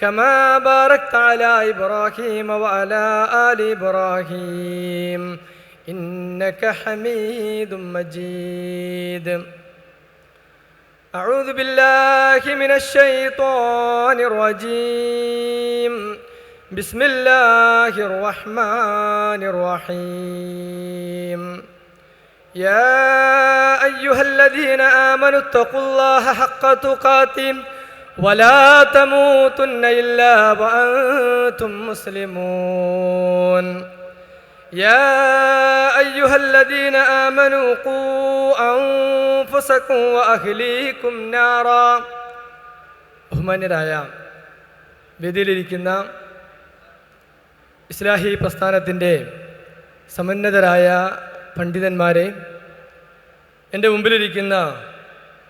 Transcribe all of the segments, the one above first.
كما باركت على إبراهيم وعلى آل إبراهيم إنك حميد مجيد أعوذ بالله من الشيطان الرجيم بسم الله الرحمن الرحيم يا أيها الذين آمنوا اتقوا الله حق تقاته ولا تموتن إلا وأنتم مسلمون يا أيها الذين آمنوا قوا أنفسكم وأهليكم نارا ബഹുമാന്യരായ വേദിയിലിരിക്കുന്ന ഇസ്ലാഹി പ്രസ്ഥാനത്തിൻ്റെ സമന്നതരായ പണ്ഡിതന്മാരെ എൻ്റെ മുമ്പിലിരിക്കുന്ന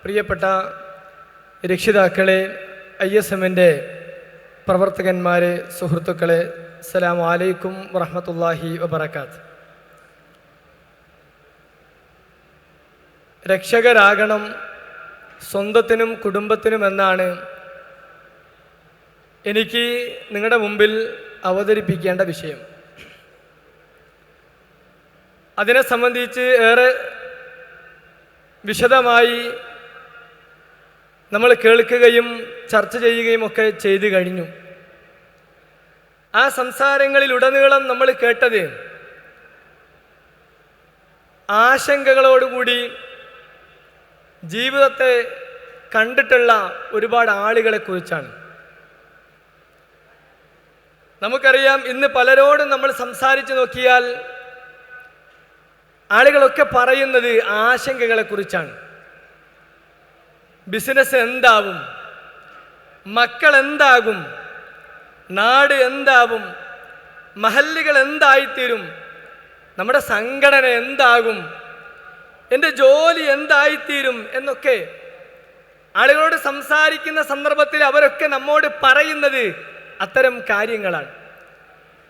പ്രിയപ്പെട്ട രക്ഷിതാക്കളെ ഐ എസ് എമ്മിന്റെ പ്രവർത്തകന്മാരെ സുഹൃത്തുക്കളെ അസ്സലാം വലൈക്കും വറഹമത്തല്ലാഹി വബർക്കാത്ത് രക്ഷകരാകണം സ്വന്തത്തിനും കുടുംബത്തിനും എന്നാണ് എനിക്ക് നിങ്ങളുടെ മുമ്പിൽ അവതരിപ്പിക്കേണ്ട വിഷയം. അതിനെ സംബന്ധിച്ച് ഏറെ വിശദമായി നമ്മൾ കേൾക്കുകയും ചർച്ച ചെയ്യുകയും ഒക്കെ ചെയ്തു കഴിഞ്ഞു. ആ സംസാരങ്ങളിൽ സംസാരങ്ങളിലുടനീളം നമ്മൾ കേട്ടത് ആശങ്കകളോടുകൂടി ജീവിതത്തെ കണ്ടിട്ടുള്ള ഒരുപാട് ആളുകളെ കുറിച്ചാണ്. നമുക്കറിയാം ഇന്ന് പലരോടും നമ്മൾ സംസാരിച്ചു നോക്കിയാൽ ആളുകളൊക്കെ പറയുന്നത് ആശങ്കകളെ കുറിച്ചാണ്. ബിസിനസ് എന്താവും? മക്കൾ എന്താകും? നാട് എന്താവും? മഹല്ലുകൾ എന്തായിത്തീരും? നമ്മുടെ സംഘടന എന്താകും? എന്റെ ജോലി എന്തായിത്തീരും എന്നൊക്കെ ആളുകളോട് സംസാരിക്കുന്ന സന്ദർഭത്തിൽ അവരൊക്കെ നമ്മോട് പറയുന്നത് അത്തരം കാര്യങ്ങളാണ്.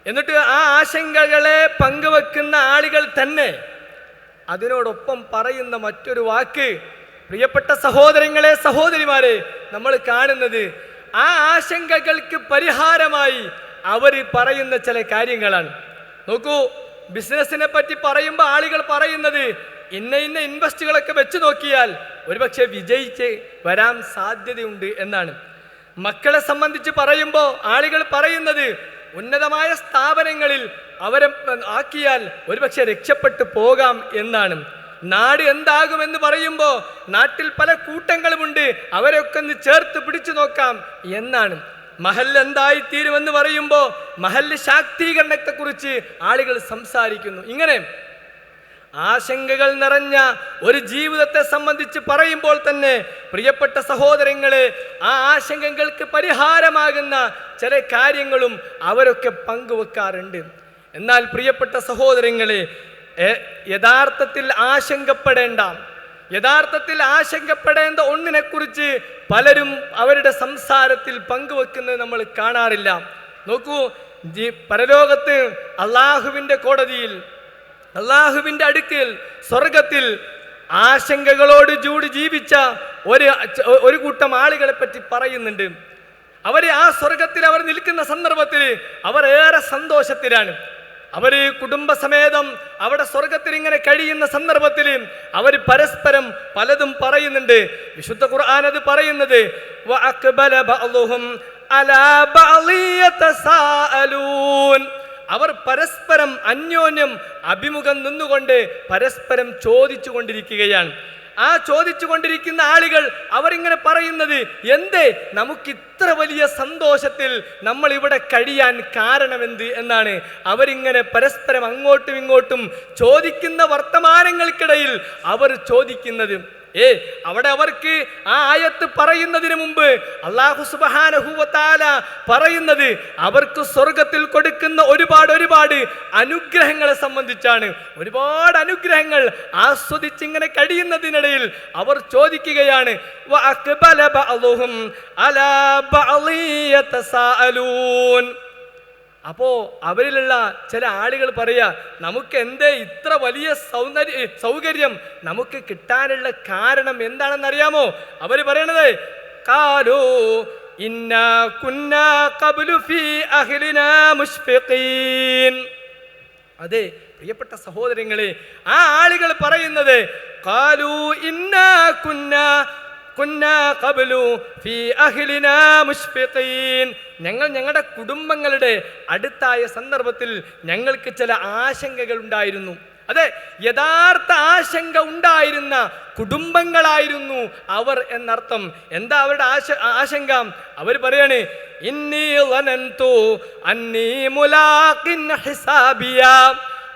എന്നിട്ട് ആ ആശങ്കകളെ പങ്കുവെക്കുന്ന ആളുകൾ തന്നെ അതിനോടൊപ്പം പറയുന്ന മറ്റൊരു വാക്ക് പ്രിയപ്പെട്ട സഹോദരങ്ങളെ സഹോദരിമാരെ നമ്മൾ കാണുന്നത് ആ ആശങ്കകൾക്ക് പരിഹാരമായി അവർ പറയുന്ന ചില കാര്യങ്ങളാണ്. നോക്കൂ ബിസിനസ്സിനെ പറ്റി പറയുമ്പോൾ ആളുകൾ പറയുന്നത് ഇന്ന ഇന്ന ഇൻവെസ്റ്റുകളൊക്കെ വെച്ച് നോക്കിയാൽ ഒരുപക്ഷെ വിജയിച്ച് വരാൻ സാധ്യതയുണ്ട് എന്നാണ്. മക്കളെ സംബന്ധിച്ച് പറയുമ്പോൾ ആളുകൾ പറയുന്നത് ഉന്നതമായ സ്ഥാപനങ്ങളിൽ അവരെ ആക്കിയാൽ ഒരുപക്ഷെ രക്ഷപ്പെട്ടു പോകാം എന്നാണ്. നാട് എന്താകുമെന്ന് പറയുമ്പോൾ നാട്ടിൽ പല കൂട്ടങ്ങളുമുണ്ട്. അവരൊക്കെ ഒന്ന് ചേർത്ത് പിടിച്ചു നോക്കാം എന്നാണ്. മഹൽ എന്തായിത്തീരുമെന്ന് പറയുമ്പോൾ മഹൽ ശാക്തീകരണത്തെക്കുറിച്ച് ആളുകൾ സംസാരിക്കുന്നു. ഇങ്ങനെ ആശങ്കകൾ നിറഞ്ഞ ഒരു ജീവിതത്തെ സംബന്ധിച്ച് പറയുമ്പോൾ തന്നെ പ്രിയപ്പെട്ട സഹോദരങ്ങളെ ആ ആശങ്കകൾക്ക് പരിഹാരമാകുന്ന ചില കാര്യങ്ങളും അവരൊക്കെ പങ്കുവെക്കാറുണ്ട്. എന്നാൽ പ്രിയപ്പെട്ട സഹോദരങ്ങളെ യഥാർത്ഥത്തിൽ ആശങ്കപ്പെടേണ്ട. യഥാർത്ഥത്തിൽ ആശങ്കപ്പെടേണ്ട ഒന്നിനെക്കുറിച്ച് പലരും അവരുടെ സംസാരത്തിൽ പങ്കുവെക്കുന്നത് നമ്മൾ കാണാറില്ല. നോക്കൂ പരലോകത്ത് അള്ളാഹുവിന്റെ കോടതിയിൽ അള്ളാഹുവിന്റെ അടുക്കൽ സ്വർഗത്തിൽ ആശങ്കകളോട് ചൂട് ജീവിച്ച ഒരു ഒരു കൂട്ടം ആളുകളെ പറ്റി പറയുന്നുണ്ട്. അവർ ആ സ്വർഗത്തിൽ അവർ നിൽക്കുന്ന സന്ദർഭത്തിൽ അവർ ഏറെ സന്തോഷത്തിലാണ്. അവർ കുടുംബസമേതം അവിടെ സ്വർഗത്തിൽ ഇങ്ങനെ കഴിയുന്ന സന്ദർഭത്തിൽ അവർ പരസ്പരം പലതും പറയുന്നുണ്ട്. വിശുദ്ധ ഖുർആൻ അത് പറയുന്നത് അവർ പരസ്പരം അന്യോന്യം അഭിമുഖം നിന്നുകൊണ്ട് പരസ്പരം ചോദിച്ചു കൊണ്ടിരിക്കുകയാണ് ആ ചോദിച്ചു കൊണ്ടിരിക്കുന്ന ആളുകൾ അവരിങ്ങനെ പറയുന്നത് എന്തേ നമുക്ക് ഇത്ര വലിയ സന്തോഷത്തിൽ നമ്മൾ ഇവിടെ കഴിയാൻ കാരണമെന്ത്? എന്നാണ്. അവരിങ്ങനെ പരസ്പരം അങ്ങോട്ടും ഇങ്ങോട്ടും ചോദിക്കുന്ന വർത്തമാനങ്ങൾക്കിടയിൽ അവർ ചോദിക്കുന്നത് ഏ അവിടെ അവർക്ക് ആ ആയത്ത് പറയുന്നതിന് മുമ്പ് അള്ളാഹു സുബഹാനഹൂവത്താല പറയുന്നത് അവർക്ക് സ്വർഗത്തിൽ കൊടുക്കുന്ന ഒരുപാട് ഒരുപാട് അനുഗ്രഹങ്ങളെ സംബന്ധിച്ചാണ്. ഒരുപാട് അനുഗ്രഹങ്ങൾ ആസ്വദിച്ചിങ്ങനെ കഴിയുന്നതിനിടയിൽ അവർ ചോദിക്കുകയാണ് "വഅഖ്ബല ബഅ്ളുഹും അലാ ബഅ്ളി യതസാഅലൂൻ." അപ്പോ അവരിലുള്ള ചില ആളുകൾ പറയുക നമുക്ക് എന്തേ ഇത്ര വലിയ സൗന്ദര്യ സൗകര്യം നമുക്ക് കിട്ടാനുള്ള കാരണം എന്താണെന്ന് അറിയാമോ അവർ പറയണത് കാലോ ഇന്നാ കുന്ന അതെ പ്രിയപ്പെട്ട സഹോദരങ്ങളെ ആ ആളുകൾ പറയുന്നത് കാലു ഇന്നാ കുന്ന കുന്ന قبل في അഹ്ലിനാ مشفقين ഞങ്ങൾ ഞങ്ങളുടെ കുടുംബങ്ങളുടെ അടുത്തായ സന്ദർഭത്തിൽ ഞങ്ങൾക്ക് ചില ആശങ്കകൾ ഉണ്ടായിരുന്നു. അതെ യഥാർത്ഥ ആശങ്ക ഉണ്ടായിരുന്ന കുടുംബങ്ങളായിരുന്നു അവർ എന്നർത്ഥം. എന്താ അവരുടെ ആശ ആശങ്ക? അവർ പറയാണ് ഇന്നീ അന്നീ മുലാഖിൻ ഹിസാബിയ.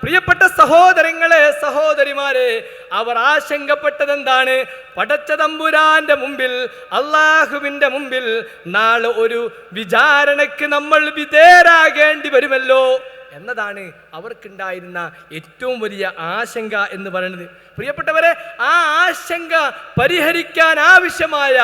പ്രിയപ്പെട്ട സഹോദരങ്ങളെ സഹോദരിമാരെ അവർ ആശങ്കപ്പെട്ടത് എന്താണ് പടച്ച തമ്പുരാന്റെ മുമ്പിൽ അള്ളാഹുവിന്റെ മുമ്പിൽ നാളെ ഒരു വിചാരണയ്ക്ക് നമ്മൾ വിധേയരാകേണ്ടി വരുമല്ലോ എന്നതാണ് അവർക്കുണ്ടായിരുന്ന ഏറ്റവും വലിയ ആശങ്ക എന്ന് പറയുന്നത്. പ്രിയപ്പെട്ടവരെ ആ ആശങ്ക പരിഹരിക്കാൻ ആവശ്യമായ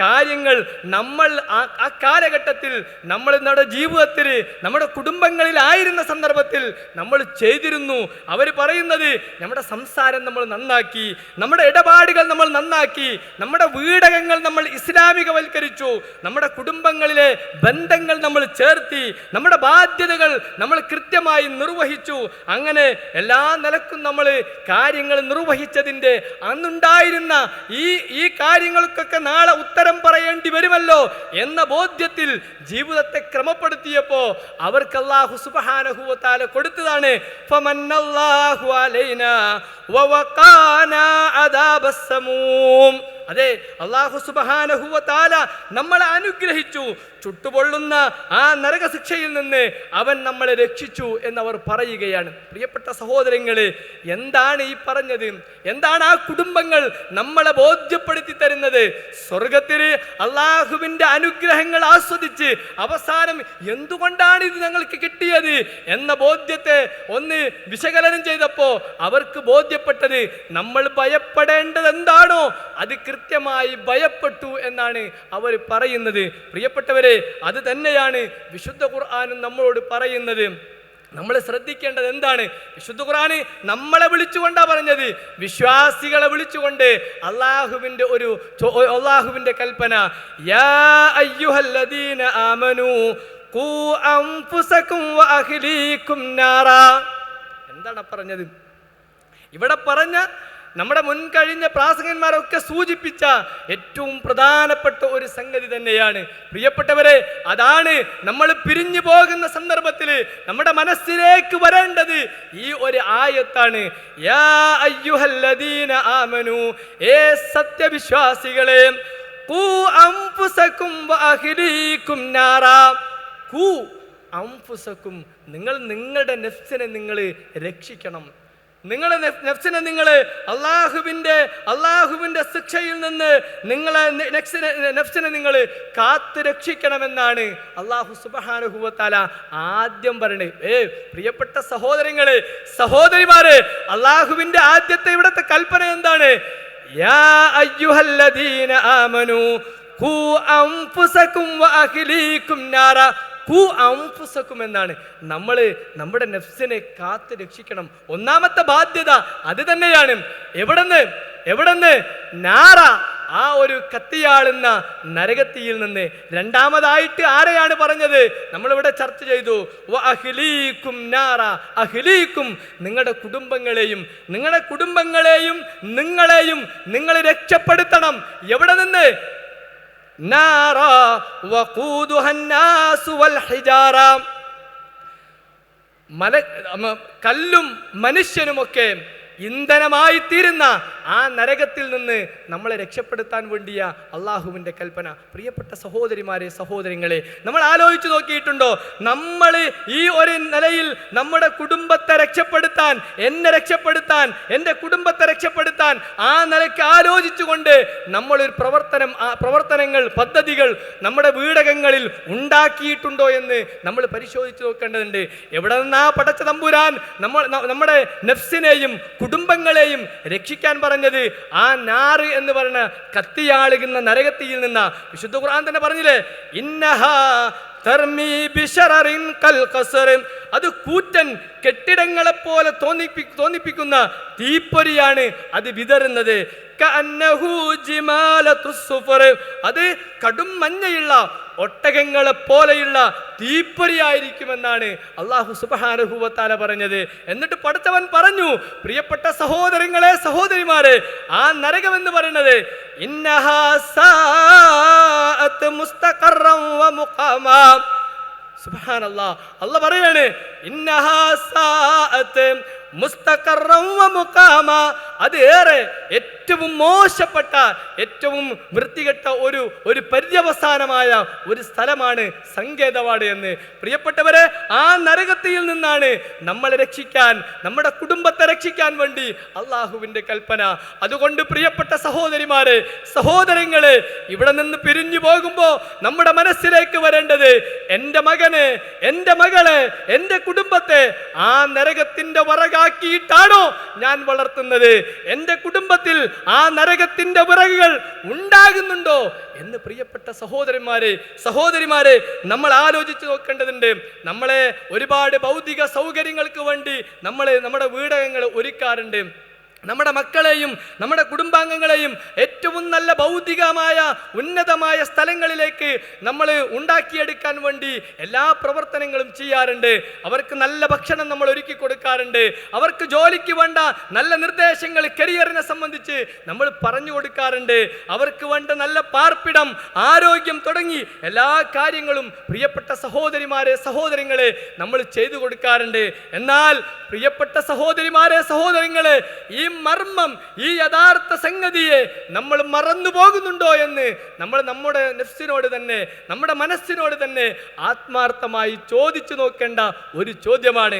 കാര്യങ്ങൾ നമ്മൾ ആ കാലഘട്ടത്തിൽ നമ്മൾ നമ്മുടെ ജീവിതത്തിൽ നമ്മുടെ കുടുംബങ്ങളിലായിരുന്ന സന്ദർഭത്തിൽ നമ്മൾ ചെയ്തിരുന്നു. അവർ പറയുന്നത് നമ്മുടെ സംസാരം നമ്മൾ നന്നാക്കി നമ്മുടെ ഇടപാടുകൾ നമ്മൾ നന്നാക്കി നമ്മുടെ വീടകങ്ങൾ നമ്മൾ ഇസ്ലാമികവൽക്കരിച്ചു നമ്മുടെ കുടുംബങ്ങളിലെ ബന്ധങ്ങൾ നമ്മൾ ചേർത്തി നമ്മുടെ ബാധ്യതകൾ നമ്മൾ കൃത്യമായി നിർവഹിച്ചു. അങ്ങനെ എല്ലാ നിലക്കും നമ്മൾ കാര്യങ്ങൾ നിർവഹിച്ചതിന്റെ അന്നുണ്ടായിരുന്ന ഈ ഈ കാര്യങ്ങൾക്കൊക്കെ നാളെ ഉത്തരം പറയേണ്ടി വരുമല്ലോ എന്ന ബോധ്യത്തിൽ ജീവിതത്തെ ക്രമപ്പെടുത്തിയപ്പോ അവർക്ക് അള്ളാഹു സുബ്ഹാനഹു വ കൊടുത്തതാണ് അതെ അള്ളാഹു സുബഹാനഹുവത്താല നമ്മളെ അനുഗ്രഹിച്ചു ചുട്ടുപൊള്ളുന്ന ആ നരകശിക്ഷയിൽ നിന്ന് അവൻ നമ്മളെ രക്ഷിച്ചു എന്നവർ പറയുകയാണ്. പ്രിയപ്പെട്ട സഹോദരങ്ങളെ എന്താണ് ഈ പറഞ്ഞത്? എന്താണ് ആ കുടുംബങ്ങൾ നമ്മളെ ബോധ്യപ്പെടുത്തി തരുന്നത്? സ്വർഗത്തിൽ അള്ളാഹുവിന്റെ അനുഗ്രഹങ്ങൾ ആസ്വദിച്ച് അവസാനം എന്തുകൊണ്ടാണ് ഇത് ഞങ്ങൾക്ക് കിട്ടിയത് എന്ന ബോധ്യത്തെ ഒന്ന് വിശകലനം ചെയ്തപ്പോൾ അവർക്ക് ബോധ്യപ്പെട്ടത് നമ്മൾ ഭയപ്പെടേണ്ടത് എന്താണോ അത് കൃത്യമായി ഭയപ്പെട്ടു എന്നാണ് അവർ പറയുന്നത്. പ്രിയപ്പെട്ടവരെ അത് തന്നെയാണ് വിശുദ്ധ ഖുർആാനും നമ്മളോട് പറയുന്നത്. നമ്മൾ ശ്രദ്ധിക്കേണ്ടത് എന്താണ്? വിശുദ്ധ ഖുർആൻ നമ്മളെ വിളിച്ചുകൊണ്ടാ പറഞ്ഞത്. വിശ്വാസികളെ വിളിച്ചുകൊണ്ട് അള്ളാഹുവിന്റെ ഒരു അള്ളാഹുവിന്റെ കൽപ്പന. യാ അയ്യുഹല്ലദീന ആമനു കൂ അൻഫുസകും വഅഹ്ലീകും നാറ. എന്താണ് പറഞ്ഞത്? ഇവിടെ പറഞ്ഞ നമ്മുടെ മുൻകഴിഞ്ഞ പ്രാസംഗന്മാരൊക്കെ സൂചിപ്പിച്ച ഏറ്റവും പ്രധാനപ്പെട്ട ഒരു സംഗതി തന്നെയാണ്. പ്രിയപ്പെട്ടവരെ അതാണ് നമ്മൾ പിരിഞ്ഞു പോകുന്ന സന്ദർഭത്തിൽ നമ്മുടെ മനസ്സിലേക്ക് വരേണ്ടത്. ഈ ഒരു ആയത്താണ് യാ അയ്യുഹല്ലദീന ആമനു ഏ സത്യവിശ്വാസികളെ നിങ്ങൾ നിങ്ങളുടെ നെഫ്സിനെ നിങ്ങൾ രക്ഷിക്കണം. നിങ്ങളെ നെഫ്- നെഫ്സിനെ നിങ്ങൾ അള്ളാഹുവിന്റെ അള്ളാഹുവിന്റെ ശിക്ഷയിൽ നിന്ന് നിങ്ങളെ നെഫ്സിനെ നിങ്ങൾ കാത്തു രക്ഷിക്കണമെന്നാണ് അള്ളാഹു സുബഹാനുഭവത്താല ആദ്യം പറയണേ. ഏ പ്രിയപ്പെട്ട സഹോദരങ്ങളെ സഹോദരിമാരെ അള്ളാഹുവിന്റെ ആദ്യത്തെ ഇവിടുത്തെ കൽപ്പന എന്താണ്? യാ അയ്യുഹല്ലദീന ആമനു അൻഫുസകും എന്നാണ്. നമ്മൾ നമ്മുടെ നെഫ്സിനെ കാത്ത് രക്ഷിക്കണം. ഒന്നാമത്തെ ബാധ്യത അത് തന്നെയാണ്. എവിടെന്ന്? എവിടെന്ന്? നാറ ആ ഒരു കത്തിയാളുന്ന നരകത്തിയിൽ നിന്ന്. രണ്ടാമതായിട്ട് ആരെയാണ് പറഞ്ഞത്? നമ്മളിവിടെ ചർച്ച ചെയ്തു. അഹ്ലീക്കും നാറ. അഹ്ലീക്കും നിങ്ങളുടെ കുടുംബങ്ങളെയും നിങ്ങളുടെ കുടുംബങ്ങളെയും നിങ്ങളെയും നിങ്ങൾ രക്ഷപ്പെടുത്തണം. എവിടെ നിന്ന്? മല കല്ലും മനുഷ്യനുമൊക്കെ ഇന്ധനമായി തീരുന്ന ആ നരകത്തിൽ നിന്ന് നമ്മളെ രക്ഷപ്പെടുത്താൻ വേണ്ടിയ അള്ളാഹുവിന്റെ കൽപ്പന. പ്രിയപ്പെട്ട സഹോദരിമാരെ സഹോദരങ്ങളെ നമ്മൾ ആലോചിച്ച് നോക്കിയിട്ടുണ്ടോ? നമ്മൾ ഈ ഒരു നിലയിൽ നമ്മുടെ കുടുംബത്തെ രക്ഷപ്പെടുത്താൻ എന്നെ രക്ഷപ്പെടുത്താൻ എന്റെ കുടുംബത്തെ രക്ഷപ്പെടുത്താൻ ആ നിലയ്ക്ക് ആലോചിച്ചുകൊണ്ട് നമ്മളൊരു പ്രവർത്തനം പ്രവർത്തനങ്ങൾ പദ്ധതികൾ നമ്മുടെ വീടകങ്ങളിൽ ഉണ്ടാക്കിയിട്ടുണ്ടോ എന്ന് നമ്മൾ പരിശോധിച്ച് നോക്കേണ്ടതുണ്ട്. എവിടെ നിന്നാ പടച്ച തമ്പുരാൻ നമ്മൾ നമ്മുടെ നെഫ്സിനെയും കുടുംബങ്ങളെയും രക്ഷിക്കാൻ പറഞ്ഞത് ആ നാറ് എന്ന് പറയുന്ന കത്തിയാളുകുന്ന നരകത്തിയിൽ നിന്ന വിശുദ്ധ ഖുർആൻ തന്നെ പറഞ്ഞില്ലേ ഇന്നഹ. അത് കൂറ്റൻ കെട്ടിടങ്ങളെ പോലെ തോന്നിപ്പി തോന്നിപ്പിക്കുന്ന തീപ്പൊരിയാണ് അത് വിതറുന്നത്. അത് കടും മഞ്ഞയുള്ള ഒട്ടകങ്ങളെ പോലെയുള്ള തീപ്പൊരിയായിരിക്കുമെന്നാണ് അള്ളാഹു സുബഹാനുഭൂവത്താല പറഞ്ഞത്. എന്നിട്ട് പഠിച്ചവൻ പറഞ്ഞു പ്രിയപ്പെട്ട സഹോദരങ്ങളെ സഹോദരിമാരെ ആ നരകം എന്ന് പറയുന്നത് സുബ്ഹാനല്ലാ. അല്ല പറയാണ് സാഅത്ത് മുസ്തഖറം വ അത് ഏറെ ഏറ്റവും മോശപ്പെട്ട ഏറ്റവും വൃത്തികെട്ട ഒരു ഒരു പര്യവസാനമായ ഒരു സ്ഥലമാണ് സങ്കേതവാട് എന്ന്. പ്രിയപ്പെട്ടവരെ ആ നരകത്തിൽ നിന്നാണ് നമ്മളെ രക്ഷിക്കാൻ നമ്മുടെ കുടുംബത്തെ രക്ഷിക്കാൻ വേണ്ടി അള്ളാഹുവിന്റെ കൽപ്പന. അതുകൊണ്ട് പ്രിയപ്പെട്ട സഹോദരിമാരെ സഹോദരങ്ങളെ ഇവിടെ നിന്ന് പിരിഞ്ഞു പോകുമ്പോൾ നമ്മുടെ മനസ്സിലേക്ക് വരേണ്ടത് എന്റെ മകനെ എന്റെ മകളെ എന്റെ കുടുംബത്തെ ആ നരകത്തിന്റെ വറകാക്കിയിട്ടാണോ ഞാൻ വളർത്തുന്നത്? എന്റെ കുടുംബത്തിൽ ആ നരകത്തിന്റെ വിറകുകൾ ഉണ്ടാകുന്നുണ്ടോ? എന്ന് പ്രിയപ്പെട്ട സഹോദരന്മാരെ സഹോദരിമാരെ നമ്മൾ ആലോചിച്ച് നോക്കേണ്ടതുണ്ട്. നമ്മളെ ഒരുപാട് ഭൗതിക സൗകര്യങ്ങൾക്ക് വേണ്ടി നമ്മളെ നമ്മുടെ വീടകങ്ങൾ ഒരുക്കാറുണ്ട്. നമ്മുടെ മക്കളെയും നമ്മുടെ കുടുംബാംഗങ്ങളെയും ഏറ്റവും നല്ല ഭൗതികമായ ഉന്നതമായ സ്ഥലങ്ങളിലേക്ക് നമ്മൾ ഉണ്ടാക്കിയെടുക്കാൻ വേണ്ടി എല്ലാ പ്രവർത്തനങ്ങളും ചെയ്യാറുണ്ട്. അവർക്ക് നല്ല ഭക്ഷണം നമ്മൾ ഒരുക്കി കൊടുക്കാറുണ്ട്. അവർക്ക് ജോലിക്ക് വേണ്ട നല്ല നിർദ്ദേശങ്ങൾ കരിയറിനെ സംബന്ധിച്ച് നമ്മൾ പറഞ്ഞു കൊടുക്കാറുണ്ട്. അവർക്ക് വേണ്ട നല്ല പാർപ്പിടം ആരോഗ്യം തുടങ്ങി എല്ലാ കാര്യങ്ങളും പ്രിയപ്പെട്ട സഹോദരിമാരെ സഹോദരങ്ങളെ നമ്മൾ ചെയ്തു കൊടുക്കാറുണ്ട്. എന്നാൽ പ്രിയപ്പെട്ട സഹോദരിമാരെ സഹോദരങ്ങളെ ഈ മർമ്മം ഈ യഥാർത്ഥ സംഗതിയെ നമ്മൾ മറന്നു പോകുന്നുണ്ടോ എന്ന് നമ്മൾ നമ്മുടെ നെഫ്സിനോട് തന്നെ നമ്മുടെ മനസ്സിനോട് തന്നെ ആത്മാർത്ഥമായി ചോദിച്ചു നോക്കേണ്ട ഒരു ചോദ്യമാണ്.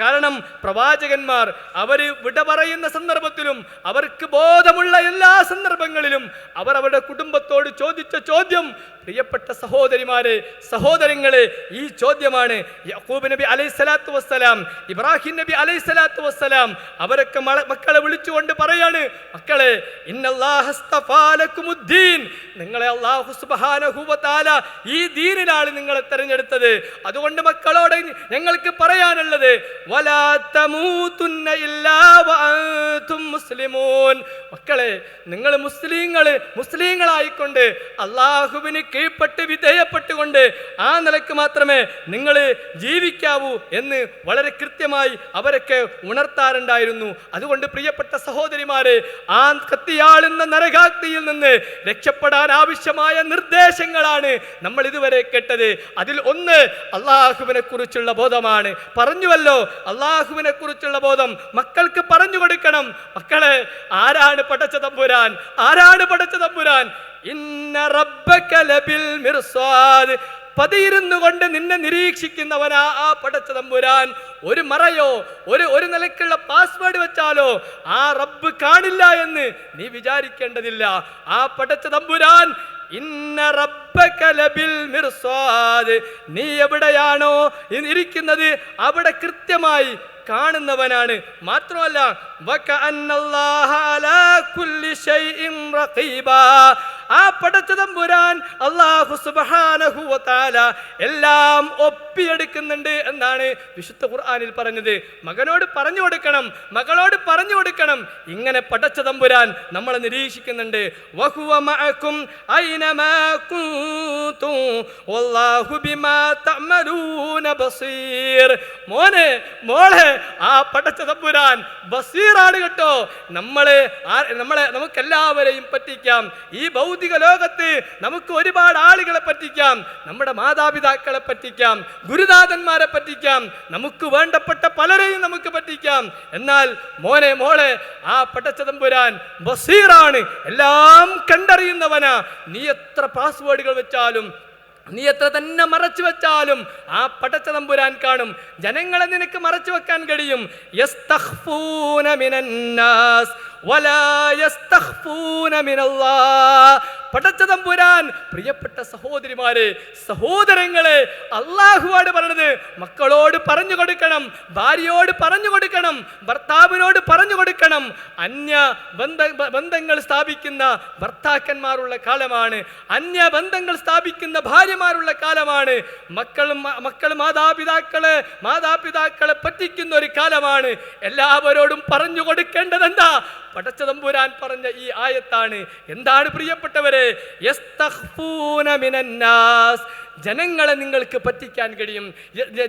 കാരണം പ്രവാചകന്മാർ അവർ വിട പറയുന്ന സന്ദർഭത്തിലും അവർക്ക് ബോധമുള്ള എല്ലാ സന്ദർഭങ്ങളിലും അവർ അവരുടെ കുടുംബത്തോട് ചോദിച്ച ചോദ്യം പ്രിയപ്പെട്ട സഹോദരിമാരെ സഹോദരങ്ങളെ ഈ ചോദ്യമാണ് യഹൂബ് നബി അലൈഹി സ്വലാത്തു വസ്സലാം ഇബ്രാഹിം നബി അലൈഹി സ്വലാത്തു വസ്സലാം അവരൊക്കെ മക്കളെ വിളിച്ചുകൊണ്ട് പറയാണ് മക്കളെ നിങ്ങളെ ഈ ദീനിലാണ് നിങ്ങളെ തെരഞ്ഞെടുത്തത്. അതുകൊണ്ട് മക്കളോട് ഞങ്ങൾക്ക് പറയാനുള്ളത് മുസ്ലിമൂൻ. മക്കളെ നിങ്ങൾ മുസ്ലിങ്ങൾ മുസ്ലിങ്ങളായിക്കൊണ്ട് അള്ളാഹുവിന് കീഴ്പ്പെട്ട് വിധേയപ്പെട്ടുകൊണ്ട് ആ നിലയ്ക്ക് മാത്രമേ നിങ്ങൾ ജീവിക്കാവൂ എന്ന് വളരെ കൃത്യമായി അവരൊക്കെ ഉണർത്താറുണ്ടായിരുന്നു. അതുകൊണ്ട് പ്രിയപ്പെട്ട സഹോദരിമാരെ ആ കത്തിയാളുന്ന നരകാഗ്നിയിൽ നിന്ന് രക്ഷപ്പെടാൻ ആവശ്യമായ നിർദ്ദേശങ്ങളാണ് നമ്മൾ ഇതുവരെ കേട്ടത്. അതിൽ ഒന്ന് അള്ളാഹുവിനെ കുറിച്ചുള്ള ബോധമാണ്. പറഞ്ഞുവല്ലോ അള്ളാഹുവിനെ കുറിച്ചുള്ള ബോധം മക്കൾക്ക് പറഞ്ഞു കൊടുക്കണം. മക്കളെ ആരാണ് പടച്ച തമ്പുരാൻ? ആരാണ് പടച്ച തമ്പുരാൻ? ഇന്ന റബ്ബക ലബിൽ മിർസാദ്. പതിയിരുന്നു കൊണ്ട് നിന്നെ നിരീക്ഷിക്കുന്നവനാ ആ പടച്ച തമ്പുരാൻ. ഒരു മറയോ ഒരു ഒരു നിലയ്ക്കുള്ള പാസ്വേഡ് വെച്ചാലോ? ആ റബ്ബ് കാണില്ല എന്ന് നീ വിചാരിക്കേണ്ടതില്ല. ആ പടച്ച തമ്പുരാൻ ഇന്ന മിർസാദ് നീ എവിടെയാണോ ഇരിക്കുന്നത് അവിടെ കൃത്യമായി കാണുന്നവനാണ്. മാത്രമല്ല. ആ പടച്ച തമ്പുരാൻ അള്ളാഹു സുബ്ഹാനഹു വ എല്ലാം ഒപ്പിയെടുക്കുന്നുണ്ട് എന്നാണ് വിശുദ്ധ ഖുർആാനിൽ പറഞ്ഞത്. മകനോട് പറഞ്ഞു കൊടുക്കണം മകളോട് പറഞ്ഞു കൊടുക്കണം. ഇങ്ങനെ പടച്ച തമ്പുരാൻ നമ്മളെ നിരീക്ഷിക്കുന്നുണ്ട്. വഹുവ മഅക്കും ഐനമാ മോനെ മോളെ ആ പടച്ച തമ്പുരാൻ ബസീറാണ് കേട്ടോ. നമ്മളെ നമ്മളെ നമുക്കെല്ലാവരെയും പറ്റിക്കാം. ഈ ഭൗതിക ലോകത്ത് നമുക്ക് ഒരുപാട് ആളുകളെ പറ്റിക്കാം. നമ്മുടെ മാതാപിതാക്കളെ പറ്റിക്കാം. ഗുരുനാഥന്മാരെ പറ്റിക്കാം. നമുക്ക് വേണ്ടപ്പെട്ട പലരെയും നമുക്ക് പറ്റിക്കാം. എന്നാൽ മോനെ മോളെ ആ പടച്ച തമ്പുരാൻ ബസീറാണ്. എല്ലാം കണ്ടറിയുന്നവനാ. നീ എത്ര പാസ്വേഡുകൾ വെച്ചാലും നീ എത്ര തന്നെ മറച്ചു വെച്ചാലും ആ പടച്ച തമ്പുരാൻ കാണും. ജനങ്ങളെ നിനക്ക് മറച്ചു വെക്കാൻ കഴിയും. പടച്ച തമ്പുരാൻ പ്രിയപ്പെട്ട സഹോദരിമാരെ സഹോദരങ്ങളെ അള്ളാഹുവാട് പറഞ്ഞത്. മക്കളോട് പറഞ്ഞു കൊടുക്കണം ഭാര്യയോട് പറഞ്ഞു കൊടുക്കണം ഭർത്താവിനോട് പറഞ്ഞു കൊടുക്കണം. അന്യ ബന്ധ ബന്ധങ്ങൾ സ്ഥാപിക്കുന്ന ഭർത്താക്കന്മാരുള്ള കാലമാണ്. അന്യ ബന്ധങ്ങൾ സ്ഥാപിക്കുന്ന ഭാര്യമാരുള്ള കാലമാണ്. മക്കൾ മക്കൾ മാതാപിതാക്കളെ മാതാപിതാക്കളെ പറ്റിക്കുന്ന ഒരു കാലമാണ്. എല്ലാവരോടും പറഞ്ഞു കൊടുക്കേണ്ടത് എന്താ പടച്ചതമ്പുരാൻ പറഞ്ഞ ഈ ആയത്താണ്. എന്താണ് പ്രിയപ്പെട്ടവരെ? ജനങ്ങളെ നിങ്ങൾക്ക് പറ്റിക്കാൻ കഴിയും.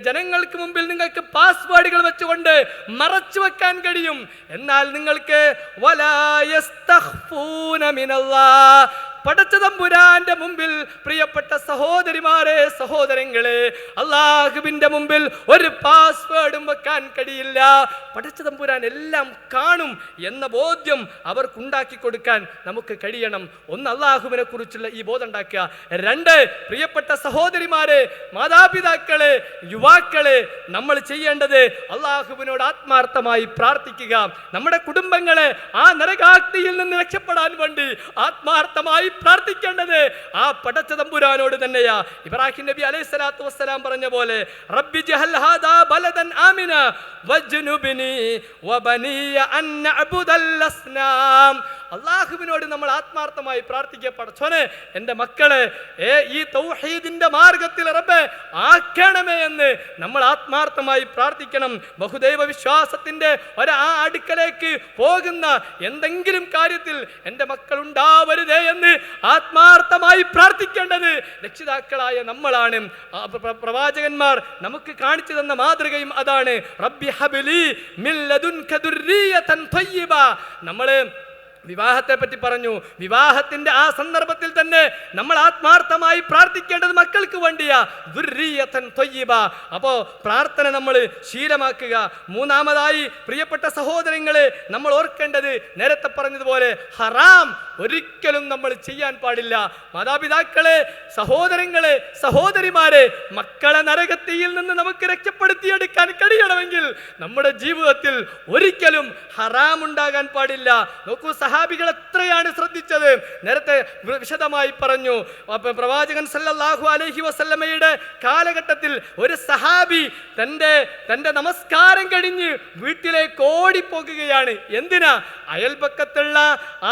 ജനങ്ങൾക്ക് മുമ്പിൽ നിങ്ങൾക്ക് പാസ്വേഡുകൾ വെച്ചുകൊണ്ട് മറച്ചു വെക്കാൻ കഴിയും. എന്നാൽ നിങ്ങൾക്ക് പടച്ചതമ്പുരാന്റെ മുമ്പിൽ പ്രിയപ്പെട്ട സഹോദരിമാരെ സഹോദരങ്ങളെ അള്ളാഹുവിന്റെ മുമ്പിൽ ഒരു പാസ്വേഡും വെക്കാൻ കഴിയില്ല. പടച്ചതമ്പുരാൻ എല്ലാം കാണും എന്ന ബോധ്യം അവർക്കുണ്ടാക്കി കൊടുക്കാൻ നമുക്ക് കഴിയണം. ഒന്ന് അള്ളാഹുവിനെ കുറിച്ചുള്ള ഈ ബോധം ഉണ്ടാക്കുക. രണ്ട് പ്രിയപ്പെട്ട സഹോദരിമാരെ മാതാപിതാക്കളെ യുവാക്കളെ നമ്മൾ ചെയ്യേണ്ടത് അള്ളാഹുവിനോട് ആത്മാർത്ഥമായി പ്രാർത്ഥിക്കുക. നമ്മുടെ കുടുംബങ്ങളെ ആ നരകാഗ്നിയിൽ നിന്ന് രക്ഷപ്പെടാൻ വേണ്ടി ആത്മാർത്ഥമായി പ്രാർത്ഥിക്കേണ്ടത് ആ പടച്ച തമ്പുരാനോട് തന്നെയാ. ഇബ്രാഹിം നബി അലൈഹി സ്വലാത്തു വസ്സലാം പറഞ്ഞ പോലെ റബ്ബി ബലദൻ ആമിന വജ്നുബിനി വബനിയ അൻ നഅബുദൽ അസ്നാം. അള്ളാഹുവിനോട് നമ്മൾ ആത്മാർത്ഥമായി പ്രാർത്ഥിക്കുക പടച്ചോനെ എന്റെ മക്കളെ ഏ ഈ തൗഹീദിന്റെ മാർഗത്തിൽ റബ്ബെ ആക്കണമേ എന്ന് നമ്മൾ ആത്മാർത്ഥമായി പ്രാർത്ഥിക്കണം. ബഹുദൈവ വിശ്വാസത്തിന്റെ ഒരു അടുക്കലേക്ക് പോകുന്ന എന്തെങ്കിലും കാര്യത്തിൽ എന്റെ മക്കൾ ഉണ്ടാവരുതേ എന്ന് ആത്മാർത്ഥമായി പ്രാർത്ഥിക്കേണ്ടത് രക്ഷിതാക്കളായ നമ്മളാണ്. പ്രവാചകന്മാർ നമുക്ക് കാണിച്ചു തന്ന മാതൃകയും അതാണ്. റബ്ബി ഹബിലി നമ്മൾ വിവാഹത്തെ പറ്റി പറഞ്ഞു. വിവാഹത്തിന്റെ ആ സന്ദർഭത്തിൽ തന്നെ നമ്മൾ ആത്മാർത്ഥമായി പ്രാർത്ഥിക്കേണ്ടത് മക്കൾക്ക് വേണ്ടിയാ. ദുരീയത്തൻ തൊയ്യബ. അപ്പോ പ്രാർത്ഥന നമ്മൾ ശീലമാക്കുക. മൂന്നാമതായി പ്രിയപ്പെട്ട സഹോദരങ്ങളെ നമ്മൾ ഓർക്കേണ്ടത് നേരത്തെ പറഞ്ഞതുപോലെ ഹറാം ഒരിക്കലും നമ്മൾ ചെയ്യാൻ പാടില്ല. മാതാപിതാക്കളെ സഹോദരങ്ങളെ സഹോദരിമാരെ മക്കളെ നരകത്തിയിൽ നിന്ന് നമുക്ക് രക്ഷപ്പെടുത്തിയെടുക്കാൻ കഴിയണമെങ്കിൽ നമ്മുടെ ജീവിതത്തിൽ ഒരിക്കലും ഹറാം ഉണ്ടാകാൻ പാടില്ല. നോക്കൂ സഹാബികൾ എത്രയാണ് ശ്രദ്ധിച്ചത്? നേരത്തെ വിശദമായി പറഞ്ഞു. പ്രവാചകൻ സല്ലാഹു അലഹി വസല്ലമയുടെ കാലഘട്ടത്തിൽ ഒരു സഹാബി തന്റെ തന്റെ നമസ്കാരം കഴിഞ്ഞ് വീട്ടിലേക്ക് ഓടിപ്പോകുകയാണ്. എന്തിനാ? അയൽപക്കത്തുള്ള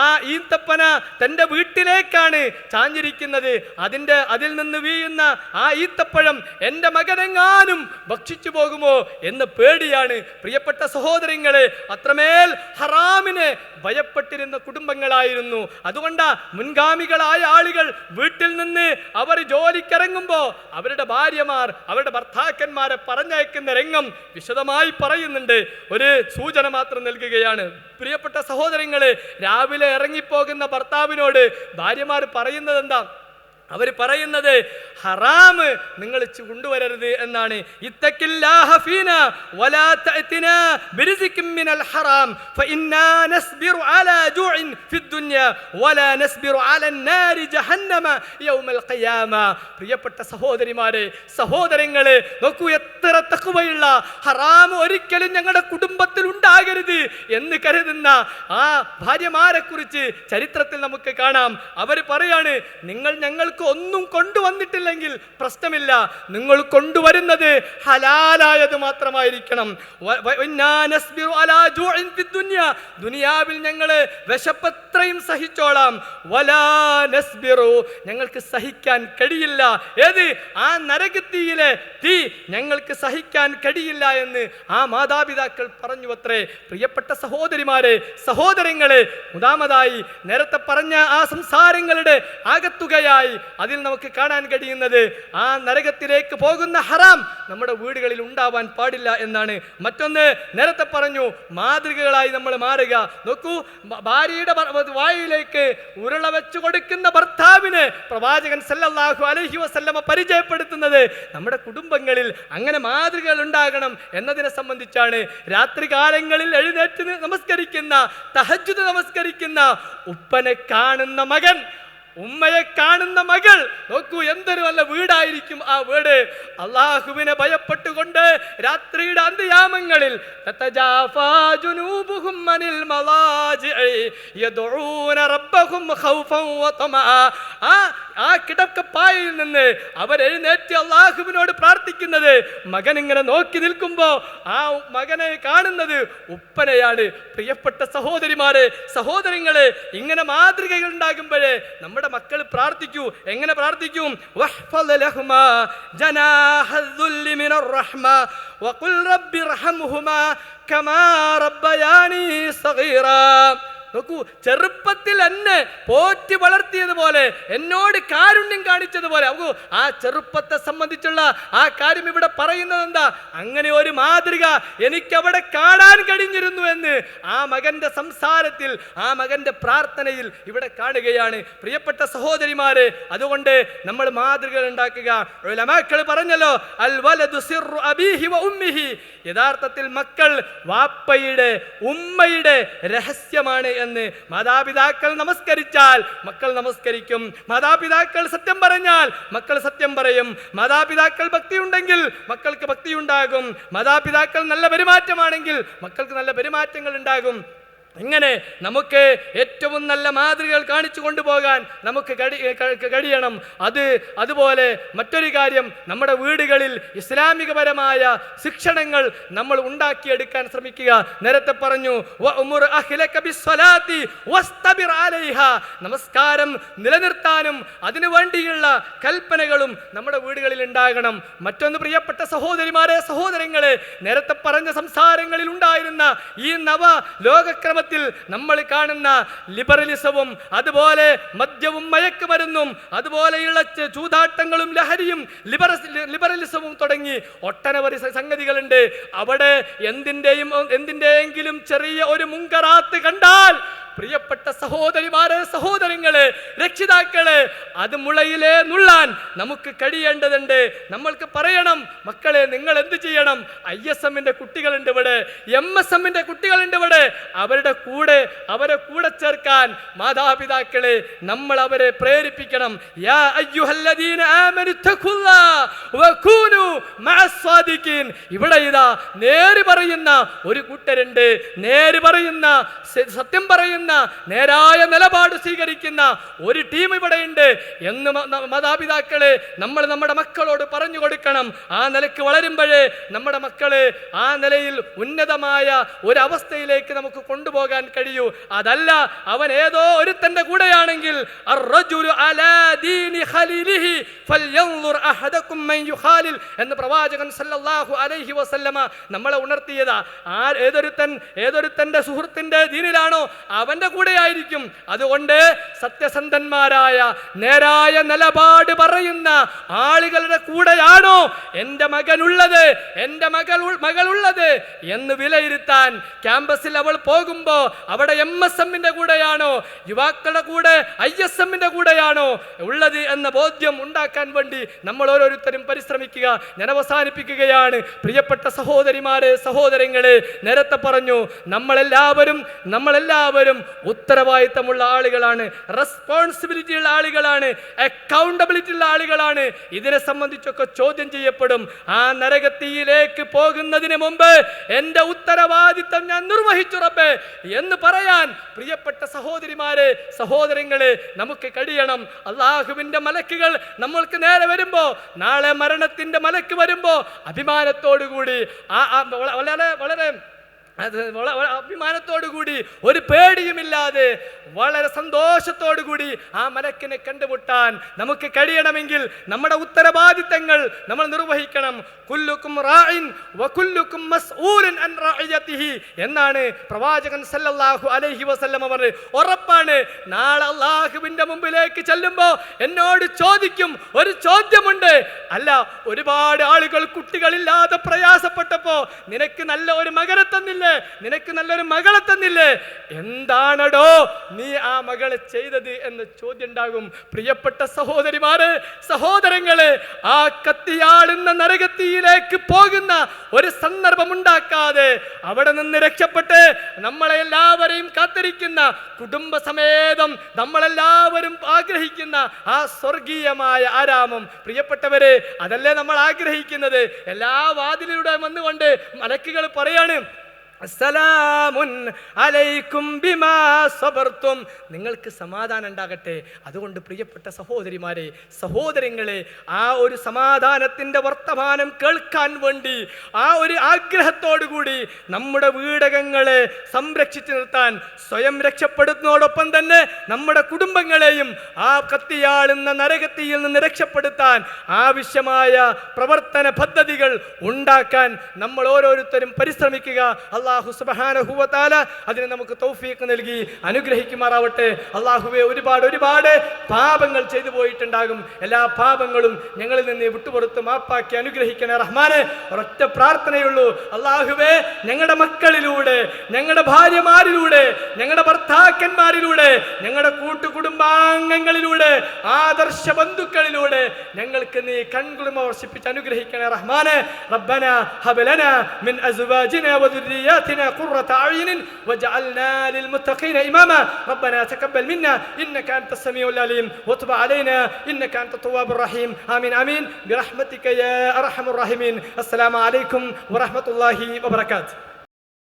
ആ ഈന്തപ്പന തന്റെ വീട്ടിലേക്കാണ് ചാഞ്ഞിരിക്കുന്നത്. അതിന്റെ അതിൽ നിന്ന് വീഴുന്ന ആ ഈത്തപ്പഴം എന്റെ മകനെങ്ങാനും ഭക്ഷിച്ചു പോകുമോ എന്ന് പേടിയാണ്. പ്രിയപ്പെട്ട സഹോദരങ്ങളെ അത്രമേൽ ഹറാമിനെ ഭയപ്പെട്ടിരുന്ന കുടുംബങ്ങളായിരുന്നു. അതുകൊണ്ട് മുൻഗാമികളായ ആളുകൾ വീട്ടിൽ നിന്ന് അവർ ജോലിക്കിറങ്ങുമ്പോൾ അവരുടെ ഭാര്യമാർ അവരുടെ ഭർത്താക്കന്മാരെ പറഞ്ഞയക്കുന്ന രംഗം വിശദമായി പറയുന്നുണ്ട്. ഒരു സൂചന മാത്രം നൽകുകയാണ്. പ്രിയപ്പെട്ട സഹോദരങ്ങളെ രാവിലെ ഇറങ്ങിപ്പോകുന്ന ഭർത്താവിനോട് ഭാര്യമാർ പറയുന്നത് എന്താ അവർ പറയുന്നത് ഹറാമ് നിങ്ങൾ കൊണ്ടുവരരുത് എന്നാണ്. പ്രിയപ്പെട്ട സഹോദരിമാരെ സഹോദരങ്ങളെ നോക്കൂ എത്ര തക്കുവയുള്ള ഹറാം ഒരിക്കലും ഞങ്ങളുടെ കുടുംബത്തിൽ ഉണ്ടാകരുത് എന്ന് കരുതുന്ന ആ ഭാര്യമാരെ കുറിച്ച് ചരിത്രത്തിൽ നമുക്ക് കാണാം. അവർ പറയാണ് നിങ്ങൾ ഞങ്ങൾക്ക് ഒന്നും കൊണ്ടുവന്നിട്ടില്ലെങ്കിൽ പ്രശ്നമില്ല. നിങ്ങൾ കൊണ്ടുവരുന്നത് ഹലാലായത് മാത്രമായിരിക്കണം. ദുനിയാവിൽ ഞങ്ങൾ വിശപ്പത്രയും സഹിച്ചോളാം. വലാ നസ്ബിറു. ഞങ്ങൾക്ക് സഹിക്കാൻ കഴിയില്ല. ഏത്? ആ നരകത്തിയിലെ തീ ഞങ്ങൾക്ക് സഹിക്കാൻ കഴിയില്ല എന്ന് ആ മാതാപിതാക്കൾ പറഞ്ഞു അത്രേ പ്രിയപ്പെട്ട സഹോദരിമാരെ സഹോദരങ്ങളെ മുതാമതായി നേരത്തെ പറഞ്ഞ ആ സംസാരങ്ങളുടെ ആകത്തുകയായി അതിൽ നമുക്ക് കാണാൻ കഴിയുന്നത് ആ നരകത്തിലേക്ക് പോകുന്ന ഹറാം നമ്മുടെ വീടുകളിൽ ഉണ്ടാവാൻ പാടില്ല എന്നാണ്. മറ്റൊന്ന് നേരത്തെ പറഞ്ഞു മാതൃകകളായി നമ്മൾ മാറുക. നോക്കൂ ഭാര്യയുടെ വായിലേക്ക് ഉരുള വെച്ചു കൊടുക്കുന്ന ഭർത്താവിന് പ്രവാചകൻ സല്ലല്ലാഹു അലഹി വസല്ലമ പരിചയപ്പെടുത്തുന്നത് നമ്മുടെ കുടുംബങ്ങളിൽ അങ്ങനെ മാതൃകകൾ ഉണ്ടാകണം എന്നതിനെ സംബന്ധിച്ചാണ്. രാത്രികാലങ്ങളിൽ എഴുന്നേറ്റ് നി- നമസ്കരിക്കുന്ന തഹജ്ജുദ് നമസ്കരിക്കുന്ന ഉപ്പനെ കാണുന്ന മകൻ ഉമ്മയെ കാണുന്ന മകൾ നോക്കൂ എന്തൊരു നല്ല വീടായിരിക്കും ആ വീട് അള്ളാഹുവിനെ ഭയപ്പെട്ടുകൊണ്ട് രാത്രിയുടെ അന്ത്യയാമങ്ങളിൽ. ആ ആ കിടക്കപ്പായയിൽ നിന്ന് അവരെഴുന്നേറ്റ് അള്ളാഹുവിനോട് പ്രാർത്ഥിക്കുന്നത്. മകൻ ഇങ്ങനെ നോക്കി നിൽക്കുമ്പോൾ ആ മകനെ കാണുന്നത് ഉപ്പനെയാണ്. പ്രിയപ്പെട്ട സഹോദരിമാരെ സഹോദരങ്ങളെ ഇങ്ങനെ മാതൃകകൾ ഉണ്ടാകുമ്പോഴേ നമ്മുടെ മക്കൾ പ്രാർത്ഥിക്കൂ. എങ്ങനെ പ്രാർത്ഥിക്കും? وقل رب ارحمهما മിനർ റഹ്മ വഖുൽ നോക്കൂ ചെറുപ്പത്തിൽ എന്നെ പോറ്റി വളർത്തിയതുപോലെ എന്നോട് കാരുണ്യം കാണിച്ചതുപോലെ. നോക്കൂ ആ ചെറുപ്പത്തെ സംബന്ധിച്ചുള്ള ആ കാര്യം ഇവിടെ പറയുന്നത് എന്താ? അങ്ങനെ ഒരു മാതൃക എനിക്കവിടെ കാണാൻ കഴിഞ്ഞിരുന്നു എന്ന് ആ മകന്റെ സംസാരത്തിൽ ആ മകന്റെ പ്രാർത്ഥനയിൽ ഇവിടെ കാണുകയാണ്. പ്രിയപ്പെട്ട സഹോദരിമാരെ അതുകൊണ്ട് നമ്മൾ മാതൃകകൾ ഉണ്ടാക്കുക. മക്കൾ പറഞ്ഞല്ലോ അൽ സിർറു വ യഥാർത്ഥത്തിൽ മക്കൾ വാപ്പയുടെ ഉമ്മയുടെ രഹസ്യമാണ് എന്ന് മാതാപിതാക്കൾ നമസ്കരിച്ചാൽ മക്കൾ നമസ്കരിക്കും. മാതാപിതാക്കൾ സത്യം പറഞ്ഞാൽ മക്കൾ സത്യം പറയും. മാതാപിതാക്കൾ ഭക്തിയുണ്ടെങ്കിൽ മക്കൾക്ക് ഭക്തിയുണ്ടാകും. മാതാപിതാക്കൾ നല്ല പെരുമാറ്റമാണെങ്കിൽ മക്കൾക്ക് നല്ല പെരുമാറ്റങ്ങൾ ഉണ്ടാകും ഇങ്ങനെ നമുക്ക് ഏറ്റവും നല്ല മാതൃകകൾ കാണിച്ചു കൊണ്ടുപോകാൻ നമുക്ക് കഴി കഴിയണം. അത് അതുപോലെ മറ്റൊരു കാര്യം നമ്മുടെ വീടുകളിൽ ഇസ്ലാമികപരമായ ശിക്ഷണങ്ങൾ നമ്മൾ ഉണ്ടാക്കിയെടുക്കാൻ ശ്രമിക്കുക. നേരത്തെ പറഞ്ഞു. നമസ്കാരം നിലനിർത്താനും അതിനു വേണ്ടിയുള്ള കൽപ്പനകളും നമ്മുടെ വീടുകളിൽ ഉണ്ടാകണം. മറ്റൊന്ന് പ്രിയപ്പെട്ട സഹോദരിമാരെ സഹോദരങ്ങളെ നേരത്തെ പറഞ്ഞ സംസാരങ്ങളിൽ ഉണ്ടായിരുന്ന ഈ നവ ലോകക്രമത്തിൽ നമ്മൾ കാണുന്ന ലിബറലിസവും അതുപോലെ മദ്യവും മയക്കുമരുന്നും അതുപോലെയുള്ള ചൂതാട്ടങ്ങളും ലഹരിയും ലിബറ ലിബറലിസവും തുടങ്ങി ഒട്ടനവധി സംഗതികളുണ്ട്. അവിടെ എന്തിന്റെയും എന്തിന്റെയെങ്കിലും ചെറിയ ഒരു മുങ്കറാത്ത് കണ്ടാൽ പ്രിയപ്പെട്ട സഹോദരിമാരെ സഹോദരങ്ങളെ രക്ഷിതാക്കളെ അത് മുളയിലേ നുള്ളാൻ നമുക്ക് കഴിയേണ്ടതുണ്ട്. നമ്മൾക്ക് പറയണം മക്കളെ നിങ്ങൾ എന്ത് ചെയ്യണം? ഐ എസ് എമ്മിന്റെ കുട്ടികളുണ്ട് ഇവിടെ എം എസ് എമ്മിന്റെ കുട്ടികളുണ്ട് ഇവിടെ. അവരുടെ കൂടെ അവരെ കൂടെ ചേർക്കാൻ മാതാപിതാക്കളെ നമ്മൾ അവരെ പ്രേരിപ്പിക്കണം. യാ അയ്യുഹല്ലദീന ഇവിടെ ഇതാ നേര് പറയുന്ന ഒരു കൂട്ടരുണ്ട്. നേര് പറയുന്ന സത്യം പറയുന്ന നേരായ നിലപാട് സ്വീകരിക്കുന്ന ഒരു ടീം ഇവിടെയുണ്ട് എന്ന് മാതാപിതാക്കളെ നമ്മൾ നമ്മുടെ മക്കളോട് പറഞ്ഞു കൊടുക്കണം. ആ നിലയ്ക്ക് വളരുമ്പോഴേ നമ്മുടെ മക്കളെ ആ നിലയിൽ ഉന്നതമായ ഒരവസ്ഥയിലേക്ക് നമുക്ക് കൊണ്ടുപോകാൻ കഴിയൂ. അതല്ല അവൻ ഏതോ ഒരുത്തന്റെ കൂടെയാണെങ്കിൽ എന്ന് പ്രവാചകൻ സല്ലല്ലാഹു അലൈഹി വസല്ലമ നമ്മളെ ഉണർത്തിയതാ. ആ ഏതൊരുത്തൻ ഏതൊരുത്തന്റെ സുഹൃത്തിന്റെ ദീനിലാണോ അവന്റെ കൂടെയായിരിക്കും. അതുകൊണ്ട് സത്യസന്ധന്മാരായ നേരായ നിലപാട് പറയുന്ന ആളുകളുടെ കൂടെയാണോ എന്റെ മകനുള്ളത് എന്റെ മകൾ മകളുള്ളത് എന്ന് വിലയിരുത്താൻ ക്യാമ്പസിൽ അവൾ പോകുമ്പോൾ അവിടെ എം എസ് എമ്മിന്റെ കൂടെയാണോ യുവാക്കളുടെ കൂടെ ഐ എസ് എമ്മിന്റെ കൂടെയാണോ ഉള്ളത് എന്ന ബോധ്യം ഉണ്ടാക്കാൻ വേണ്ടി നമ്മൾ ഓരോരുത്തരും പരിശ്രമിക്കുക. ഞാൻ അവസാനിപ്പിക്കുകയാണ്. പ്രിയപ്പെട്ട സഹോദരിമാരെ സഹോദരങ്ങളെ നേരത്തെ പറഞ്ഞു നമ്മളെല്ലാവരും നമ്മളെല്ലാവരും ഉത്തരവാദിത്തമുള്ള ആളുകളാണ് റെസ്പോൺസിബിലിറ്റി ഉള്ള ആളുകളാണ് അക്കൗണ്ടബിലിറ്റി ഉള്ള ആളുകളാണ്. ഇതിനെ സംബന്ധിച്ചൊക്കെ ചോദ്യം ചെയ്യപ്പെടും. ആ നരകത്തിയിലേക്ക് പോകുന്നതിന് മുമ്പ് എന്റെ ഉത്തരവാദിത്തം ഞാൻ നിർവഹിച്ചു റബ്ബേ എന്ന് പറയാൻ പ്രിയപ്പെട്ട സഹോദരിമാരെ സഹോദരങ്ങളെ നമുക്ക് കഴിയണം. അള്ളാഹുവിന്റെ മലക്കുകൾ നമ്മൾക്ക് നേരെ വരുമ്പോൾ നാളെ മരണത്തിന്റെ മലക്ക് വരുമ്പോൾ അഭിമാനത്തോടുകൂടി ആ ആ വള- വളരെ വളരെ അത് അഭിമാനത്തോടു കൂടി ഒരു പേടിയുമില്ലാതെ വളരെ സന്തോഷത്തോടു കൂടി ആ മലക്കിനെ കണ്ടുമുട്ടാൻ നമുക്ക് കഴിയണമെങ്കിൽ നമ്മുടെ ഉത്തരവാദിത്തങ്ങൾ നമ്മൾ നിർവഹിക്കണം. കുല്ലുക്കും വകുല്ലുക്കും അൻ എന്നാണ് പ്രവാചകൻ സല്ലല്ലാഹു അലൈഹി വസല്ലമ പറഞ്ഞത് ഉറപ്പാണ്. നാളെ അള്ളാഹുവിന്റെ മുമ്പിലേക്ക് ചെല്ലുമ്പോൾ എന്നോട് ചോദിക്കും ഒരു ചോദ്യമുണ്ട്. അല്ല ഒരുപാട് ആളുകൾ കുട്ടികളില്ലാതെ പ്രയാസപ്പെട്ടപ്പോൾ നിനക്ക് നല്ല ഒരു മകനെ തന്നില്ലേ? നിനക്ക് നല്ലൊരു മകളെ തന്നില്ലേ? എന്താണടോ നീ ആ മകളെ ചെയ്തത് എന്ന് ചോദ്യം ഉണ്ടാകും പ്രിയപ്പെട്ട സഹോദരിമാര് സഹോദരങ്ങളെ ആ കത്തിയാടുന്ന നരകത്തിയിലേക്ക് പോകുന്ന ഒരു സന്ദർഭം ഉണ്ടാക്കാതെ അവിടെ നിന്ന് രക്ഷപ്പെട്ട് നമ്മളെ എല്ലാവരെയും കാത്തിരിക്കുന്ന കുടുംബസമേതം നമ്മളെല്ലാവരും ആഗ്രഹിക്കുന്ന ആ സ്വർഗീയമായ ആരാമം. പ്രിയപ്പെട്ടവരെ അതല്ലേ നമ്മൾ ആഗ്രഹിക്കുന്നത്? എല്ലാ വാതിലിലൂടെ വന്നുകൊണ്ട് മലക്കുകൾ പറയാണ് അസ്സലാമുൻ അലൈക്കും ബിമാ സബർത്തും. നിങ്ങൾക്ക് സമാധാനം ഉണ്ടാകട്ടെ. അതുകൊണ്ട് പ്രിയപ്പെട്ട സഹോദരിമാരെ സഹോദരങ്ങളെ ആ ഒരു സമാധാനത്തിന്റെ വർത്തമാനം കേൾക്കാൻ വേണ്ടി ആ ഒരു ആഗ്രഹത്തോടു കൂടി നമ്മുടെ വീടകങ്ങളെ സംരക്ഷിച്ചു നിർത്താൻ സ്വയം രക്ഷപ്പെടുന്നതോടൊപ്പം തന്നെ നമ്മുടെ കുടുംബങ്ങളെയും ആ കത്തിയാളുന്ന നരകത്തിയിൽ നിന്ന് രക്ഷപ്പെടുത്താൻ ആവശ്യമായ പ്രവർത്തന പദ്ധതികൾ ഉണ്ടാക്കാൻ നമ്മൾ ഓരോരുത്തരും പരിശ്രമിക്കുക. അള്ളാഹു സുബാനഹുവത്താല അതിന് നമുക്ക് തൗഫീക്ക് നൽകി അനുഗ്രഹിക്കുമാറാവട്ടെ. അള്ളാഹുവെ ഒരുപാട് ഒരുപാട് പാപങ്ങൾ ചെയ്തു പോയിട്ടുണ്ടാകും. എല്ലാ പാപങ്ങളും ഞങ്ങളിൽ നിന്ന് വിട്ടുപുറത്ത് മാപ്പാക്കി അനുഗ്രഹിക്കണേ റഹ്മാനെ. ഒരൊറ്റ പ്രാർത്ഥനയുള്ളൂ. അള്ളാഹുവെ ഞങ്ങളുടെ മക്കളിലൂടെ ഞങ്ങളുടെ ഭാര്യമാരിലൂടെ ഞങ്ങളുടെ ഭർത്താക്കന്മാരിലൂടെ ഞങ്ങളുടെ കൂട്ടുകുടുംബാംഗങ്ങളിലൂടെ ആദർശ ബന്ധുക്കളിലൂടെ ഞങ്ങൾക്ക് നീ കൺകുളിമ വർഷിപ്പിച്ച് അനുഗ്രഹിക്കണേ റഹ്മാനെ. റബ്ബന ഹബലന മിൻ അസ്വാജിന وذرياتنا قرة أعين واجعلنا للمتقين إماما. ربنا تقبل منا. إنك أنت السميع العليم. وتب علينا. إنك أنت التواب الرحيم. آمين آمين. برحمتك يا أرحم الراحمين. السلام عليكم ورحمة الله وبركاته.